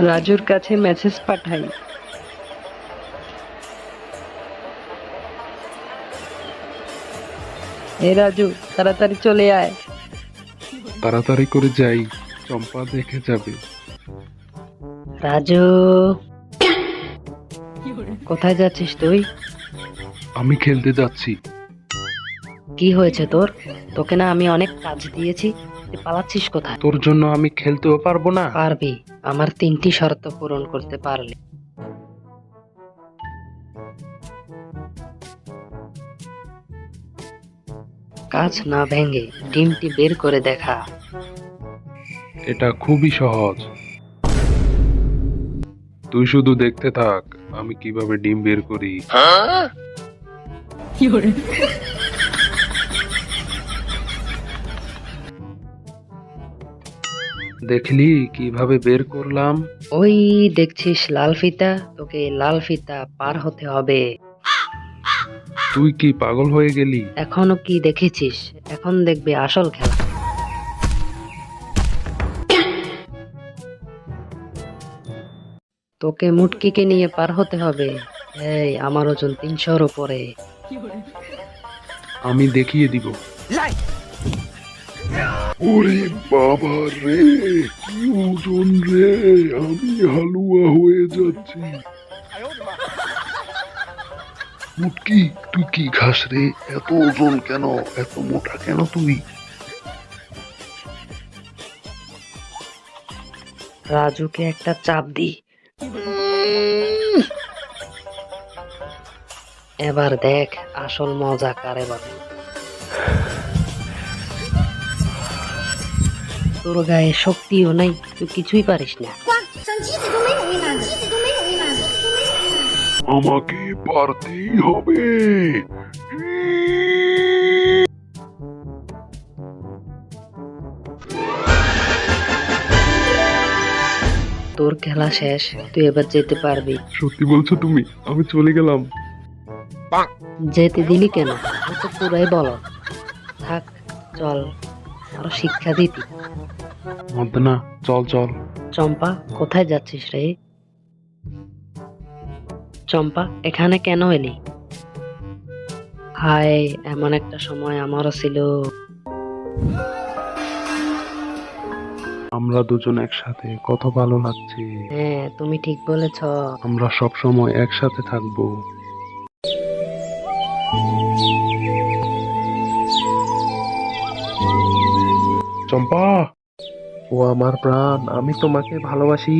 রাজুর কাছে মেসেজ পাঠাই। এ রাজু তাড়াতাড়ি চলে আয়। তাড়াতাড়ি করে যাই চম্পা দেখে যাবে। রাজু কোথায় যাচ্ছিস তুই? আমি খেলতে যাচ্ছি। কি হয়েছে তোর? তোকে না আমি অনেক কাজ দিয়েছি তুই পালাচ্ছিস কোথায়? তোর জন্য আমি খেলতেও পারব না। পারবি আমার তিনটি শর্ত পূরণ করতে পারলে। কাজ না ভেঙে ডিমটি বের করে দেখা। এটা খুবই সহজ। তুই শুধু দেখতে থাক আমি কীভাবে ডিম বের করি। দেখলি? কীভাবে বের করলাম? ওই দেখছিস লাল ফিতা? তোকে লাল ফিতা পার হতে হবে। তুই কি পাগল হয়ে গেলি? এখনও কি দেখেছিস? এখন দেখবি আসল খেলা। তোকে মুটকিকে নিয়ে পার হতে হবে। এই আমার ওজন তিনশোর উপরে। আমি দেখিয়ে দিব। ওরে বাবা রে, কি ওজন রে, আমি হালুয়া হয়ে যাচ্ছি। মুটকি তুই কি খাস রে? এত ওজন কেন? এত মোটা কেন তুই? রাজুকে একটা চাপ দি। এবার দেখ আসল মজা কারে বলে তোর গায়ে শক্তিও নাই তুই কিছুই পারিস না। আমাকে পারতেই হবে। তোর খেলা শেষ তুই এবার যেতে পারবি। সত্যি বলছো তুমি? আমি চলে গেলাম। যেতে দিলি কেন? তো পুরাই বলো। থাক চল। আরও শিক্ষা দিতি মদনা চল চল। চম্পা কোথায় যাচ্ছিস রে? চম্পা এখানে কেন এলি? হায় এমন একটা সময় আমারও ছিল। আমরা দুজন একসাথে কত ভালো লাগছে। হ্যাঁ তুমি ঠিক বলেছ। আমরা সব সময় একসাথে থাকব। চম্পা। ও আমার প্রাণ আমি তোমাকে ভালোবাসি।